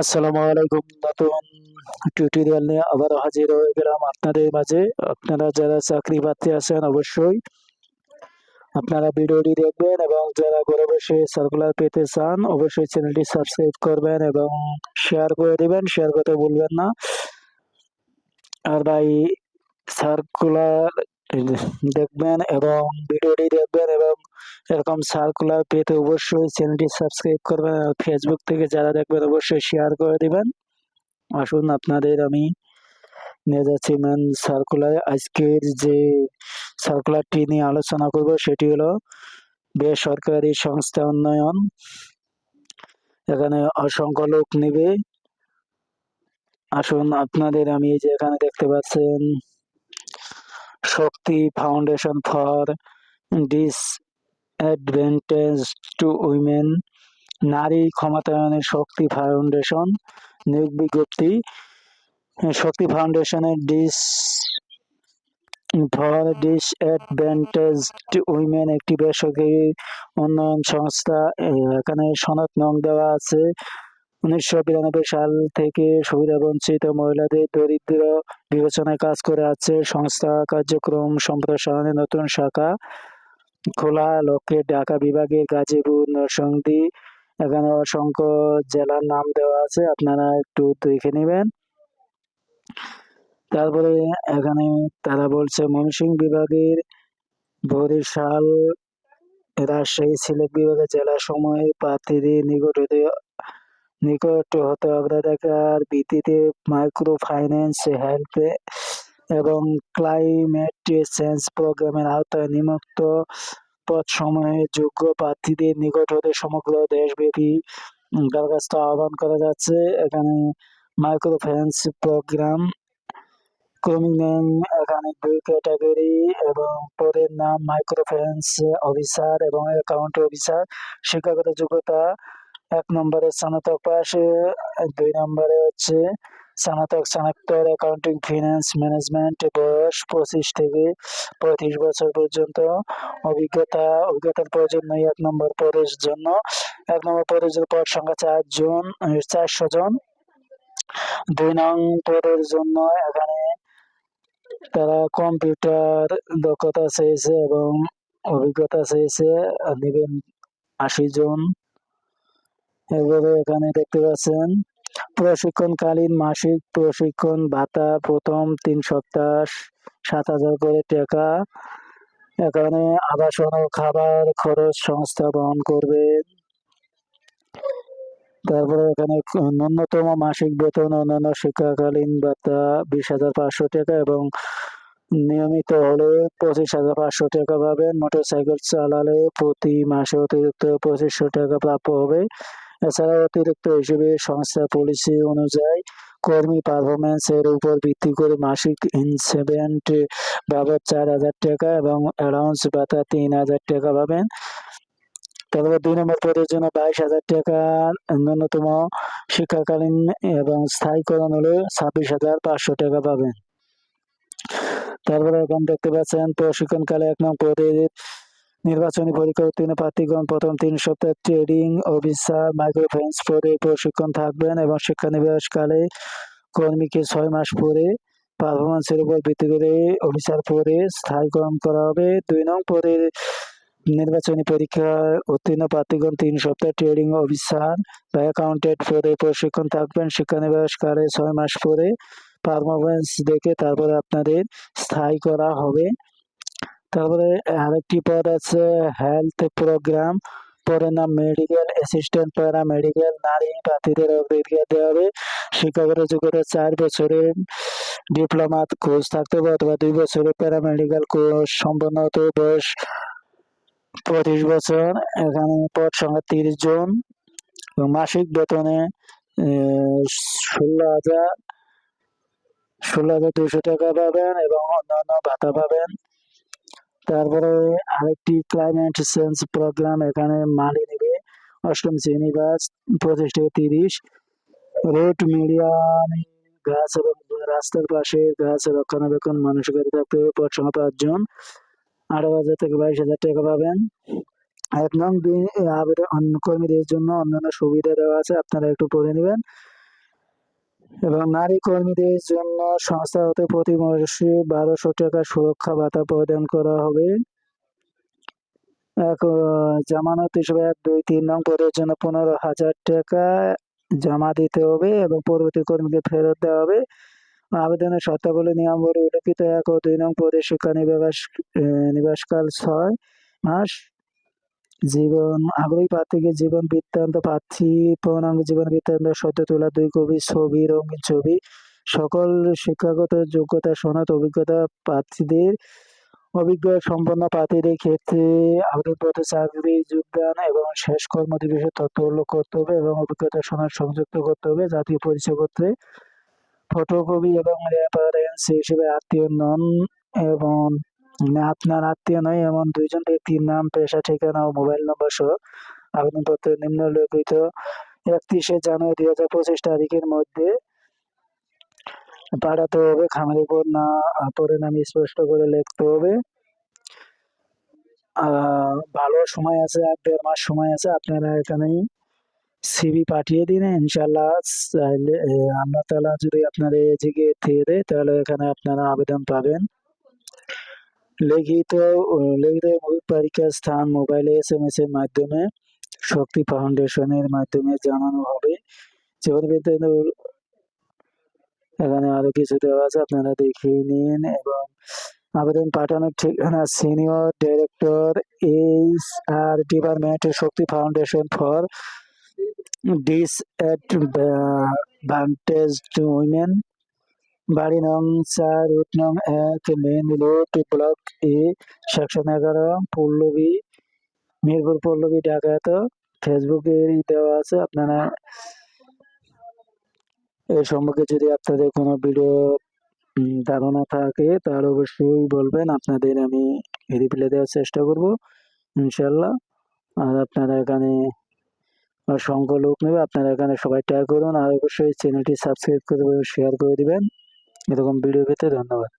আসসালামু আলাইকুম নতুন টিউটোরিয়াল নিয়ে আবারও হাজির হয়ে গেলাম আপনাদের মাঝে। আপনারা যারা চাকরি প্রার্থী আছেন অবশ্যই আপনারা ভিডিওটি দেখবেন এবং যারা ঘরে বসে সার্কুলার পেতে চান অবশ্যই চ্যানেলটি সাবস্ক্রাইব করবেন এবং শেয়ার করে দিবেন শেয়ার করতে ভুলবেন না। আর ভাই সার্কুলার দেখবেন এবং ভিডিওটি দেখবেন এবং এরকম সার্কুলার পেতে অবশ্যই চ্যানেলটি সাবস্ক্রাইব করবেন আর ফেসবুক থেকে যারা দেখবেন অবশ্যই শেয়ার করে দিবেন। আসুন আপনাদের আমি নিয়ে যাচ্ছি ম্যান সার্কুলার আজকের যে সার্কুলারটি নিয়ে আলোচনা করব সেটি হলো বেসরকারি সংস্থা উন্নয়ন। এখানে অসংখ্য লোক নেবে। আসুন আপনাদের আমি যে এখানে দেখতে পাচ্ছেন Shakti foundation for disadvantage to women নারী ক্ষমতায়নের শক্তি ফাউন্ডেশন নিয়োগ বিজ্ঞপ্তি শক্তি ফাউন্ডেশনের ডিস ফর ডিস অ্যাডভান্টেজ উইমেন একটি বেসরকারি উন্নয়ন সংস্থা, এখানে সনদ নং দেওয়া আছে। উনিশশো বিরানব্বই সাল থেকে সুবিধা বঞ্চিত মহিলাদের দরিদ্র বিবেচনায় কাজ করে আছে সংস্থা কার্যক্রম সম্প্রসারণের নতুন শাখা। খোলা লক্ষ্যে ঢাকা বিভাগের গাজীপুর, নরসিংদী, এখানে অসংখ্য জেলার নাম দেওয়া আছে, আপনারা একটু দেখে নেবেন। তারপরে এখানে তারা বলছে, ময়মনসিংহ বিভাগের বরিশাল রাজশাহী, সিলেট বিভাগের জেলা সময়ে প্রার্থীদের নিকট হতে অগ্রাধিকার ভিত্তিতে মাইক্রো ফাইন্যান্স হেল্প এবং ক্লাইমেট চেঞ্জ প্রোগ্রামের আওতায় নিম্নোক্ত পদ সময়ে যোগ্য প্রার্থীদের নিকট হতে সমগ্র দেশব্যাপী দরখাস্ত আহ্বান করা যাচ্ছে। এখানে মাইক্রো ফাইন্যান্স প্রোগ্রাম, ক্রমিক নেম, এখানে দুই ক্যাটাগরি এবং পদের নাম মাইক্রো ফাইন্যান্স অফিসার এবং অ্যাকাউন্ট অফিসার, শিক্ষাগত যোগ্যতা এক নম্বরে স্নাতক পাশ, দুই নম্বরে হচ্ছে স্নাতক স্নাতক অ্যাকাউন্টিং ফিনান্স ম্যানেজমেন্ট বয়স পঁচিশ থেকে পঁয়ত্রিশ বছর পর্যন্ত। অভিজ্ঞতা, অভিজ্ঞতার প্রয়োজন নেই এক নম্বর পদের জন্য। এক নম্বর পদের জন্য পদ সংখ্যা চারজন চারশো জন। দুই নং পদের জন্য এখানে তারা কম্পিউটার দক্ষতা চেয়েছে এবং অভিজ্ঞতা চেয়েছে, নেবেন আশি জন। এভাবে এখানে দেখতে পাচ্ছেন, প্রশিক্ষণকালীন মাসিক প্রশিক্ষণ ভাতা প্রথম তিন সপ্তাহ সাত হাজার করে টাকা। এখানে আবাসন ও খাবার খরচ সংস্থা বহন করবে। তারপরে এখানে ন্যূনতম মাসিক বেতন অন্যান্য শিক্ষাকালীন ভাতা বিশ হাজার পাঁচশো টাকা এবং নিয়মিত হলে পঁচিশ হাজার পাঁচশো টাকা পাবেন। মোটর সাইকেল চালালে প্রতি মাসে অতিরিক্ত পঁচিশশো টাকা প্রাপ্য হবে। এছাড়া অতিরিক্ত হিসেবে সংস্থার পলিসি অনুযায়ী কর্মী পারফরমেন্স এর উপর ভিত্তি করে মাসিক ইনসেভেন্ট বাবদ চার হাজার টাকা এবং অ্যালাউন্স ভাতা তিন হাজার টাকা পাবেন। তারপর দুই নম্বর পদের জন্য বাইশ হাজার টাকা ন্যূনতম শিক্ষাকালীন এবং স্থায়ীকরণ হলে ছাব্বিশ হাজার পাঁচশো টাকা পাবেন। তারপরে এখন দেখতে পাচ্ছেন প্রশিক্ষণকালে এক নম্বর পদের নির্বাচনী পরীক্ষা উত্তীর্ণ প্রার্থীগণ প্রথম তিন সপ্তাহ ট্রেডিং অফিসার মাইক্রোফাইন্যান্স পরে প্রশিক্ষণ থাকবেন এবং শিক্ষানিবাসকালে কর্মীকে ছয় মাস পরে পারফরমেন্সের উপর ভিত্তি করে অফিসার পরে স্থায়ীকরণ করা হবে। দুই নং পরে নির্বাচনী পরীক্ষায় উত্তীর্ণ প্রার্থীগণ তিন সপ্তাহ ট্রেডিং অফিসার বা অ্যাকাউন্টেন্ট পদে প্রশিক্ষণ থাকবেন। শিক্ষানিবাসকালে ছয় মাস পরে পারফরমেন্স দেখে তারপরে আপনাদের স্থায়ী করা হবে। তারপরে আরেকটি পদ আছে হেলথ প্রোগ্রাম পদের নাম মেডিকেল অ্যাসিস্ট্যান্ট প্যারা মেডিকেল নারী প্রার্থীদের অগ্রাধিকার দেওয়া হবে। শিক্ষাগত যোগ্যতা চার বছরের ডিপ্লোমা কোর্স থাকতে হবে অথবা দুই বছরের মেডিকেল কোর্স সম্পন্ন হতে বয়স পঁচিশ বছর। এখানে পদ সংখ্যা তিরিশ জন। মাসিক বেতনে ষোলো হাজার ষোলো হাজার দুশো টাকা পাবেন এবং অন্যান্য ভাতা পাবেন। তারপরে আরেকটি ক্লাইমেট চেঞ্জ প্রোগ্রাম এখানে মালি নেবে। অষ্টম শ্রেণি বাস পঁচিশ থেকে তিরিশ। রোড মিডিয়াম গাছ এবং রাস্তার পাশে গাছ রক্ষণাবেক্ষণ মানসিকতা থাকতে হবে পদ সংখ্যা পাঁচজন। আঠারো হাজার থেকে বাইশ হাজার টাকা পাবেন। এক নং কর্মীদের জন্য অন্যান্য সুবিধা দেওয়া আছে, আপনারা একটু পড়ে নেবেন। এবং নারী কর্মীদের জন্য সংস্থা হতে প্রতি মাসে বারোশো টাকা সুরক্ষা ভাতা প্রদান করা হবে। এক জামানত হিসেবে এক, দুই, তিন নং পদের জন্য পনেরো হাজার টাকা জমা দিতে হবে এবং পরবর্তী কর্মীকে ফেরত দেওয়া হবে। আবেদনের শর্তাবলী নিয়মাবলী উল্লেখিত এক ও দুই নং পদে শিক্ষা নিবাস নিবাসকাল ছয় মাস। জীবন, আগ্রহী প্রার্থীকে জীবন বৃত্তান্ত, প্রার্থী পূর্ণাঙ্গ জীবন বৃত্তান্ত, সত্য তোলা দুই কবি, ছবি, রঙিন ছবি, সকল শিক্ষাগত যোগ্যতা, সনদ, অভিজ্ঞতা প্রার্থীদের, অভিজ্ঞ, সম্পন্ন প্রার্থীদের ক্ষেত্রে আবেদনপত্র, চাকরি, যোগদান এবং শেষ কর্মদিবসের তথ্য উল্লেখ করতে হবে এবং অভিজ্ঞতা, সনদ সংযুক্ত করতে হবে। জাতীয় পরিচয় পরিচয়পত্রে ফটোকপি এবং রেফারেন্স হিসেবে আত্মীয় নন এবং আপনার আত্মীয় নয়, এমন দুইজন ব্যক্তির নাম, পেশা, ঠিকানা ও মোবাইল নম্বর সহ আবেদনপত্রে নিম্নলিখিত একত্রিশে জানুয়ারি দুই হাজার পঁচিশ তারিখের মধ্যে পাঠাতে হবে। খামের উপর না পরে নাম স্পষ্ট করে লিখতে হবে। ভালো সময় আছে আর দেড় মাস সময় আছে, আপনারা এখানেই সিভি পাঠিয়ে দিন ইনশাল্লাহ আল্লাহ তালা যদি আপনাদের এদিকে দিয়ে দেয়, তাহলে এখানে আপনারা আবেদন পাবেন। লিখিত লিখিত পরীক্ষার স্থান মোবাইলে এস এম এস এর মাধ্যমে, শক্তি ফাউন্ডেশনের মাধ্যমে জানানো হবে। এখানে আরও কিছু দেওয়া আছে, আপনারা দেখে নিন এবং আবেদন পাঠানোর ঠিকানা senior director H R department Shakti foundation for dish disadvantage women. বাড়ি নং চার রুট নং এক main road block A section এগারো পল্লবী, মিরপুর পল্লবী ঢাকা তো ফেসবুকে দেওয়া আছে। আপনারা এই সম্পর্কে যদি আপনাদের কোনো ভিডিও ধারণা থাকে, তাহলে অবশ্যই বলবেন। আপনাদের আমি রিপ্লাই দেওয়ার চেষ্টা করব ইনশাল্লাহ আর আপনারা এখানে অসংখ্য লোক নেবে, আপনারা এখানে সবাই ট্যাগ করুন। আর অবশ্যই চ্যানেলটি সাবস্ক্রাইব করে শেয়ার করে দিবেন। এরকম ভিডিও পেতে ধন্যবাদ